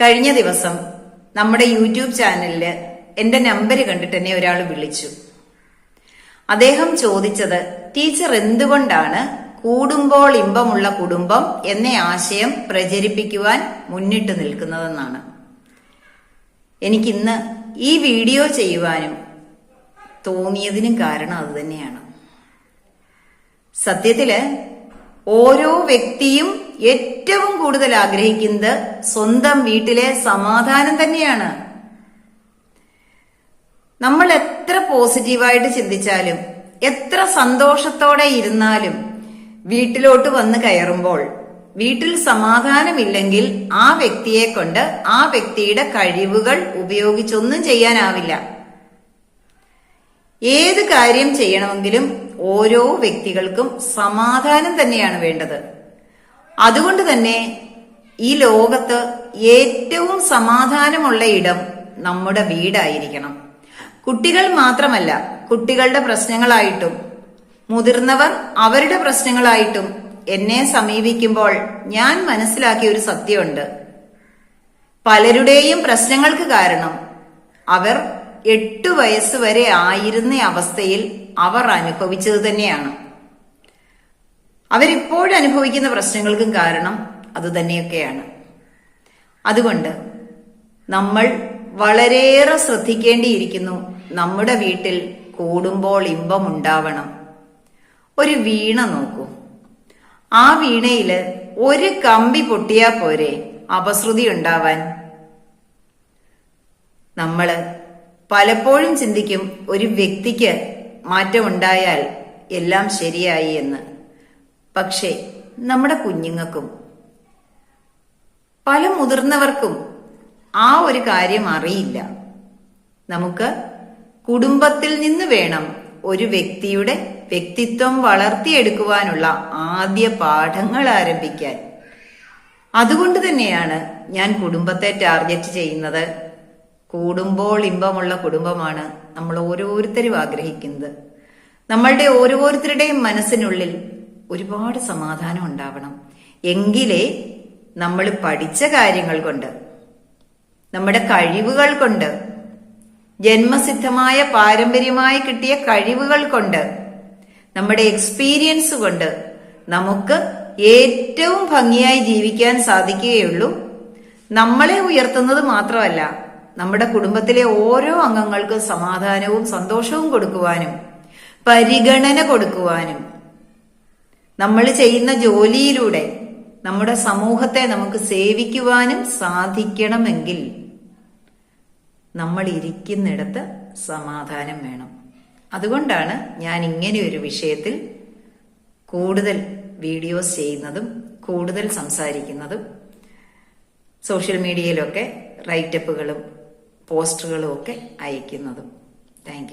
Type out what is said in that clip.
കഴിഞ്ഞ ദിവസം നമ്മുടെ യൂട്യൂബ് ചാനലിൽ എന്റെ നമ്പർ കണ്ടിട്ട് എന്നെ ഒരാൾ വിളിച്ചു. അദ്ദേഹം ചോദിച്ചത് ടീച്ചർ എന്തുകൊണ്ടാണ് കൂടുമ്പോൾ ഇമ്പമുള്ള കുടുംബം എന്ന ആശയം പ്രചരിപ്പിക്കുവാൻ മുന്നിട്ട് നിൽക്കുന്നതെന്നാണ്? എനിക്കിന്ന് ഈ വീഡിയോ ചെയ്യുവാനും തോന്നിയതിനും കാരണം അതുതന്നെയാണ് സത്യത്തിൽ ഓരോ വ്യക്തിയും ഏറ്റവും കൂടുതൽ ആഗ്രഹിക്കുന്നത് സ്വന്തം വീട്ടിലെ സമാധാനം തന്നെയാണ്. നമ്മൾ എത്ര പോസിറ്റീവായിട്ട് ചിന്തിച്ചാലും എത്ര സന്തോഷത്തോടെ ഇരുന്നാലും വീട്ടിലോട്ട് വന്ന് കയറുമ്പോൾ വീട്ടിൽ സമാധാനമില്ലെങ്കിൽ ആ വ്യക്തിയെ കൊണ്ട് ആ വ്യക്തിയുടെ കഴിവുകൾ ഉപയോഗിച്ചൊന്നും ചെയ്യാനാവില്ല. ഏത് കാര്യം ചെയ്യണമെങ്കിലും ഓരോ വ്യക്തികൾക്കും സമാധാനം തന്നെയാണ് വേണ്ടത്. അതുകൊണ്ട് തന്നെ ഈ ലോകത്ത് ഏറ്റവും സമാധാനമുള്ള ഇടം നമ്മുടെ വീടായിരിക്കണം. കുട്ടികൾ മാത്രമല്ല കുട്ടികളുടെ പ്രശ്നങ്ങളായിട്ടും മുതിർന്നവർ അവരുടെ പ്രശ്നങ്ങളായിട്ടും എന്നെ സമീപിക്കുമ്പോൾ ഞാൻ മനസ്സിലാക്കിയ ഒരു സത്യമുണ്ട്. പലരുടെയും പ്രശ്നങ്ങൾക്ക് കാരണം അവർ എട്ടു വയസ്സ് വരെ ആയിരുന്ന അവസ്ഥയിൽ അവർ അനുഭവിച്ചത് തന്നെയാണ്. അവരിപ്പോഴനുഭവിക്കുന്ന പ്രശ്നങ്ങൾക്കും കാരണം അതുതന്നെയൊക്കെയാണ്. അതുകൊണ്ട് നമ്മൾ വളരെയേറെ ശ്രദ്ധിക്കേണ്ടിയിരിക്കുന്നു നമ്മുടെ വീട്ടിൽ കൂടുമ്പോൾ ഇമ്പം ഉണ്ടാവണം ഒരു വീണ നോക്കൂ. ആ വീണയിൽ ഒരു കമ്പി പൊട്ടിയാ പോരെ അപശ്രുതി ഉണ്ടാവാൻ. നമ്മൾ പലപ്പോഴും ചിന്തിക്കും ഒരു വ്യക്തിക്ക് മാറ്റമുണ്ടായാൽ എല്ലാം ശരിയായി എന്ന്. പക്ഷേ നമ്മുടെ കുഞ്ഞുങ്ങൾക്കും പല മുതിർന്നവർക്കും ആ ഒരു കാര്യം അറിയില്ല. നമുക്ക് കുടുംബത്തിൽ നിന്ന് വേണം ഒരു വ്യക്തിയുടെ വ്യക്തിത്വം വളർത്തിയെടുക്കുവാനുള്ള ആദ്യ പാഠങ്ങൾ ആരംഭിക്കാൻ. അതുകൊണ്ട് തന്നെയാണ് ഞാൻ കുടുംബത്തെ ടാർഗറ്റ് ചെയ്യുന്നത്. കൂടുമ്പോൾ ഇമ്പമുള്ള കുടുംബമാണ് നമ്മൾ ഓരോരുത്തരും ആഗ്രഹിക്കുന്നത്. നമ്മളുടെ ഓരോരുത്തരുടെയും മനസ്സിനുള്ളിൽ ഒരുപാട് സമാധാനം ഉണ്ടാവണം. എങ്കിലേ നമ്മൾ പഠിച്ച കാര്യങ്ങൾ കൊണ്ട് നമ്മുടെ കഴിവുകൾ കൊണ്ട് ജന്മസിദ്ധമായ പാരമ്പര്യമായി കിട്ടിയ കഴിവുകൾ കൊണ്ട് നമ്മുടെ എക്സ്പീരിയൻസ് കൊണ്ട് നമുക്ക് ഏറ്റവും ഭംഗിയായി ജീവിക്കാൻ സാധിക്കുകയുള്ളൂ. നമ്മളെ ഉയർത്തുന്നത് മാത്രമല്ല നമ്മുടെ കുടുംബത്തിലെ ഓരോ അംഗങ്ങൾക്കും സമാധാനവും സന്തോഷവും കൊടുക്കുവാനും പരിഗണന കൊടുക്കുവാനും നമ്മൾ ചെയ്യുന്ന ജോലിയിലൂടെ നമ്മുടെ സമൂഹത്തെ നമുക്ക് സേവിക്കുവാനും സാധിക്കണമെങ്കിൽ നമ്മൾ ഇരിക്കുന്നിടത്ത് സമാധാനം വേണം. അതുകൊണ്ടാണ് ഞാൻ ഇങ്ങനെ ഒരു വിഷയത്തിൽ കൂടുതൽ വീഡിയോസ് ചെയ്യുന്നതും കൂടുതൽ സംസാരിക്കുന്നതും സോഷ്യൽ മീഡിയയിലൊക്കെ റൈറ്റപ്പുകളും പോസ്റ്ററുകളും ഒക്കെ അയക്കുന്നതും. താങ്ക്